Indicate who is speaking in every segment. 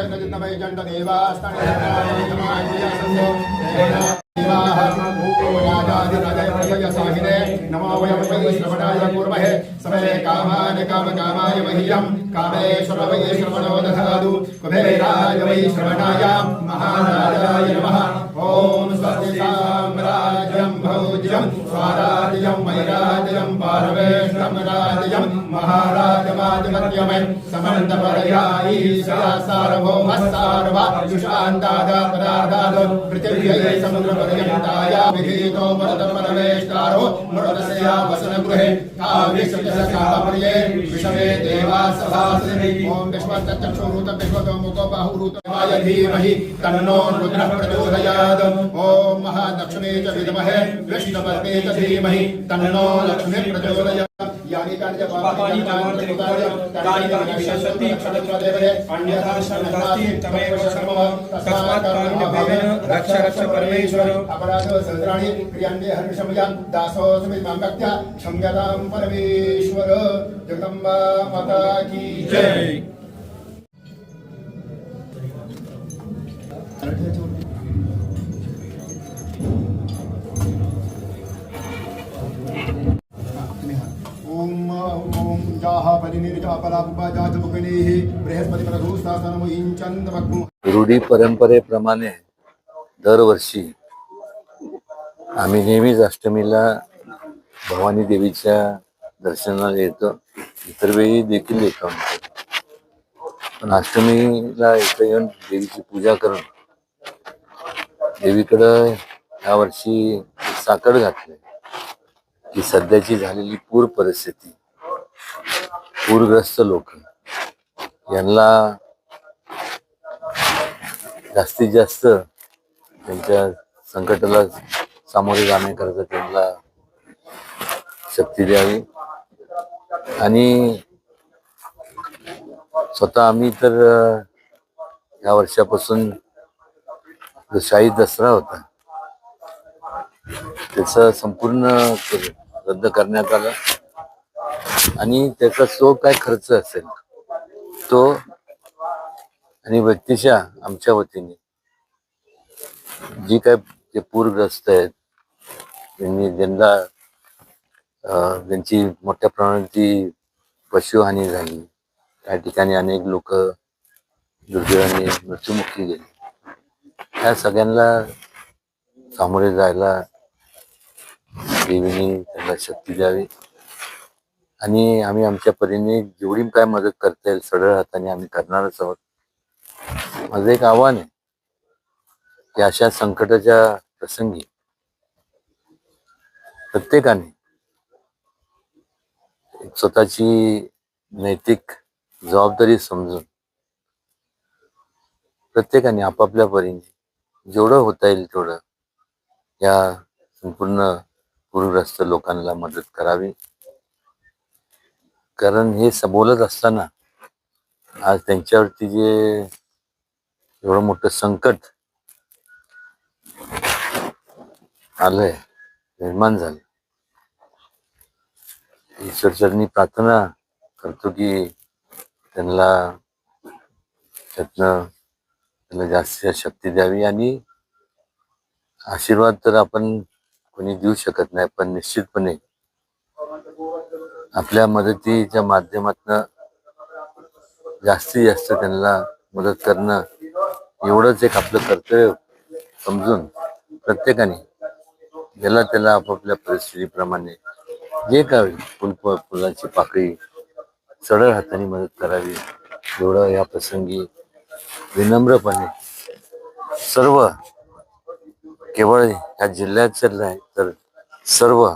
Speaker 1: जत नजितमय देवास्तने नमो वयं वै श्रवणाय कुर्महे समे कामान् कामकामाय मह्यं कामेश्वर वै श्रवणो दधातु कुबेराय वै श्रवणाय महाराजाय नमः ॐ स्वस्ति साम्राज्यं भौज्यं स्वाराज्यं वैराज्यं पारवेश्वरं महाराज महाराजमाधिपत्यमय समन्तपरया ईशा सार्वभौमः सार्वा युषान्तादापदार्थात् पृथिव्यै समुद्रपर्यन्ताय विधीतो मरुतपरमेष्टारो मरुतस्या वसनगृहे काव्यशतकापर्ये विषमे देवा सभासि ॐ विश्वतचक्षुरुत विश्वतो मुखो बाहुरुतमाय धीमहि तन्नो रुद्रः प्रचोदयात् ॐ महालक्ष्मी च विद्महे विष्णुपत्नी च धीमहि तन्नो लक्ष्मी प्रचोदयात् यानि
Speaker 2: पापानि तमोर्धनि तानि तानि विशसति
Speaker 1: क्षणदेवरे
Speaker 2: अन्यथा शरणास्ति तमेव शर्म तस्मात् कारुण्यभावेन रक्ष रक्ष परमेश्वर.
Speaker 1: अपराधो सहस्राणि क्रियान्ये हर्षमया दासोऽस्मि मां भक्त्या क्षम्यतां परमेश्वर जगदम्बा माता की
Speaker 2: जय।
Speaker 3: रूढी परंपरेप्रमाणे दरवर्षी आम्ही नेहमीच अष्टमीला भवानी देवीच्या दर्शनाला येतो इतर वेळी देखील येतो पण अष्टमीला इथं येऊन देवीची पूजा करून देवीकडं यावर्षी वर्षी साखर घातलंय की सध्याची झालेली पूर परिस्थिती पूरग्रस्त लोक. यांना जास्तीत जास्त त्यांच्या संकटाला सामोरे जाण्याकरता त्यांना शक्ती द्यावी. आणि स्वतः आम्ही तर ह्या या वर्षापासून जो शाही दसरा होता त्याचा संपूर्ण रद्द करण्यात आला. आणि त्याचा जो काय खर्च असेल तो आणि व्यक्तिशा आमच्या वतीने जी काय ते पूरग्रस्त आहेत त्यांनी ज्यांना त्यांची मोठ्या प्रमाणात पशुहानी झाली त्या ठिकाणी अनेक लोक दुर्दैवाने मृत्युमुखी गेले. ह्या सगळ्यांना सामोरे जायला देवीने त्यांना शक्ती द्यावी. आणि आम्ही आमच्या परीने जेवढी काय मदत करता येईल सरळ हाताने आम्ही करणारच आहोत. माझं एक आव्हान आहे की अशा संकटाच्या प्रसंगी प्रत्येकाने स्वतःची नैतिक जबाबदारी समजून प्रत्येकाने आपापल्या परीने जेवढं होता येईल तेवढं या संपूर्ण पूरग्रस्त लोकांना मदत करावी. कारण हे स- बोलत असताना आज त्यांच्यावरती जे एवढं मोठं संकट आलंय निर्माण झालं ईश्वरचरणी प्रार्थना करतो की त्यांना त्यातनं त्यांना जास्तीत शक्ती द्यावी आणि आशीर्वाद तर आपण कोणी देऊ शकत नाही पण निश्चितपणे आपल्या मदतीच्या माध्यमातनं जास्तीत जास्त त्यांना मदत करणं एवढंच एक आपलं कर्तव्य समजून प्रत्येकाने ज्याला त्याला आपापल्या परिस्थितीप्रमाणे जे काय फुल फुलांची पाकळी सरळ हाताने मदत करावी एवढं या प्रसंगी विनम्रपणे सर्व केवळ या जिल्ह्याचं नाही तर सर्व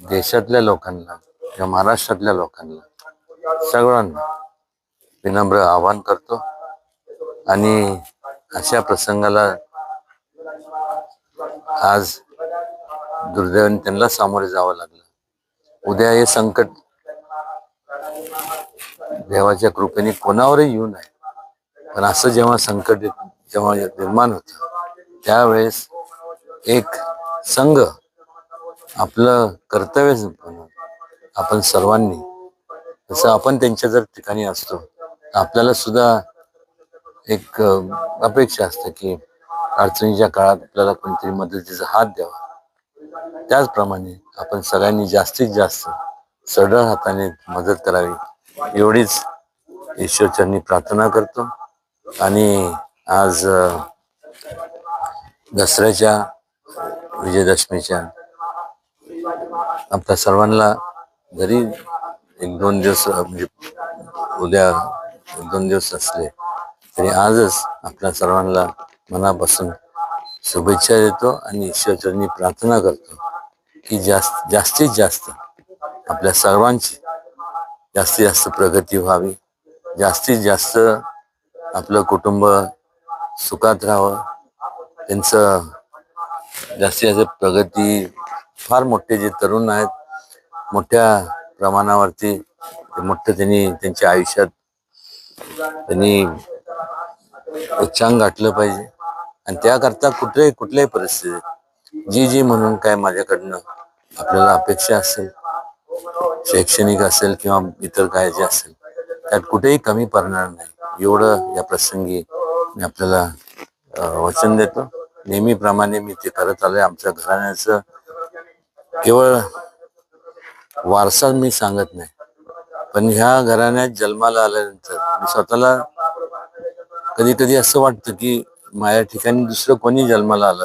Speaker 3: देशातल्या लोकांना किंवा महाराष्ट्रातल्या लोकांना सगळ्यांना विनम्र आवाहन करतो. आणि अशा प्रसंगाला आज दुर्दैवाने त्यांना सामोरे जावं लागलं. उद्या हे संकट देवाच्या कृपेने कोणावरही येऊ नये. पण असं जेव्हा संकट जेव्हा निर्माण होतं त्यावेळेस एक संघ आपलं कर्तव्य म्हणून आपण सर्वांनी जसं आपण त्यांच्या जर ठिकाणी असतो आपल्याला सुद्धा एक अपेक्षा असते की अडचणीच्या काळात आपल्याला कोणतरी मदतीचा हात द्यावा. त्याचप्रमाणे आपण सगळ्यांनी जास्तीत जास्त सरळ हाताने मदत करावी एवढीच ईश्वरचरणी प्रार्थना करतो. आणि आज दसऱ्याच्या विजयदशमीच्या आपल्या सर्वांना जरी एक दोन दिवस म्हणजे उद्या एक दोन दिवस असले तरी आजच आपल्या सर्वांना मनापासून शुभेच्छा देतो आणि ईश्वरचरणी प्रार्थना करतो की जास्त जास्तीत जास्त आपल्या सर्वांची जास्तीत जास्त प्रगती व्हावी. जास्तीत जास्त आपलं कुटुंब सुखात राहावं. त्यांचं जास्तीत जास्त प्रगती फार मोठे जे तरुण आहेत मोठ्या प्रमाणावरती मोठं त्यांनी त्यांच्या आयुष्यात त्यांनी उच्चांग गाठलं पाहिजे. आणि त्याकरता कुठल्याही कुठल्याही परिस्थितीत जी जी म्हणून काय माझ्याकडनं आपल्याला अपेक्षा असेल शैक्षणिक असेल किंवा इतर काय जे असेल त्यात कुठेही कमी पडणार नाही. एवढं या प्रसंगी मी आपल्याला वचन देतो. नेहमीप्रमाणे मी ते करत आलोय. आमच्या घराण्याचं केवळ वारसा मी सांगत नाही. पण ह्या घराण्यात जन्माला आल्यानंतर मी स्वतःला कधी कधी असं वाटतं की माझ्या ठिकाणी दुसरं कोणी जन्माला आलं